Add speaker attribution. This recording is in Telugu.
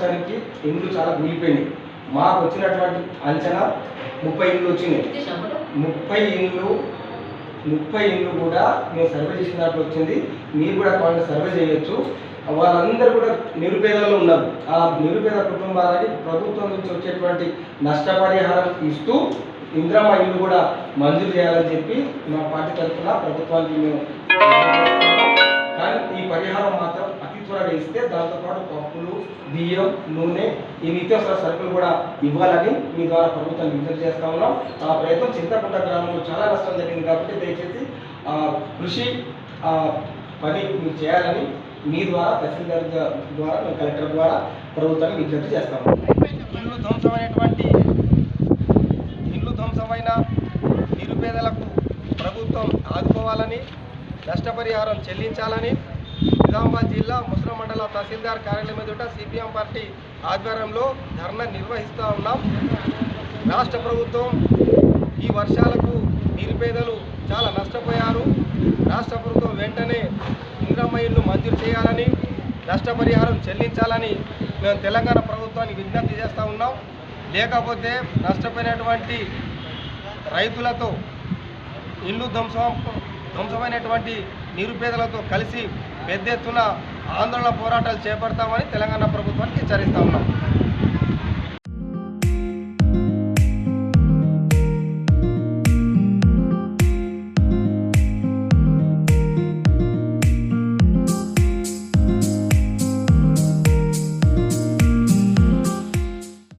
Speaker 1: వర్షానికి ఇండ్లు చాలా మిగిలిపోయినాయి మాకు వచ్చినటువంటి అంచనా ముప్పై ఇండ్లు వచ్చినాయి. ముప్పై ఇండ్లు ముప్పై ఇండ్లు కూడా మేము సర్వే చేసినట్లు వచ్చింది. మీరు కూడా కొంత సర్వే చేయొచ్చు. వాళ్ళందరూ కూడా నిరుపేదల్లో ఉన్నారు. ఆ నిరుపేద కుటుంబాలకి ప్రభుత్వం నుంచి వచ్చేటువంటి నష్టపరిహారం ఇస్తూ ఇంద్రమ్మ ఇల్లు కూడా మంజూరు చేయాలని చెప్పి మా పార్టీ తరఫున ప్రభుత్వానికి మేము దాంతోపాటు పప్పులు బియ్యం నూనె ఈ నిత్యావసర సరుకులు కూడా ఇవ్వాలని మీ ద్వారా ప్రభుత్వాన్ని విజ్ఞప్తి చేస్తా ఉన్నాం. ఆ ప్రయత్నం చింతకుంట గ్రామంలో చాలా నష్టం జరిగింది కాబట్టి దయచేసి కృషి పని మీరు చేయాలని మీ ద్వారా తహసీల్దార్ ద్వారా మీ కలెక్టర్ ద్వారా ప్రభుత్వాన్ని విజ్ఞప్తి చేస్తాము ఇల్లు ధ్వంసమైనటువంటి ఇల్లు ధ్వంసమైన నిరుపేదలకు ప్రభుత్వం ఆదుకోవాలని నష్టపరిహారం చెల్లించాలని నిజామాబాద్ జిల్లా ముస్లిం మండల తహసీల్దార్ కార్యాలయం ఎదుట సిపిఎం పార్టీ ఆధ్వర్యంలో ధర్నా నిర్వహిస్తూ ఉన్నాం. రాష్ట్ర ప్రభుత్వం ఈ వర్షాలకు నిరుపేదలు చాలా నష్టపోయారు. రాష్ట్ర ప్రభుత్వం వెంటనే ఇంద్రమ్మ ఇల్లు మంజూరు చేయాలని నష్టపరిహారం చెల్లించాలని మేము తెలంగాణ ప్రభుత్వానికి విజ్ఞప్తి చేస్తూ ఉన్నాం. లేకపోతే నష్టపోయినటువంటి రైతులతో ఇల్లు ధ్వంసం ధ్వంసమైనటువంటి నిరుపేదలతో కలిసి పెద్ద ఎత్తున ఆందోళన పోరాటాలు చేపడతామని తెలంగాణ ప్రభుత్వానికి హెచ్చరిస్తా ఉన్నాం.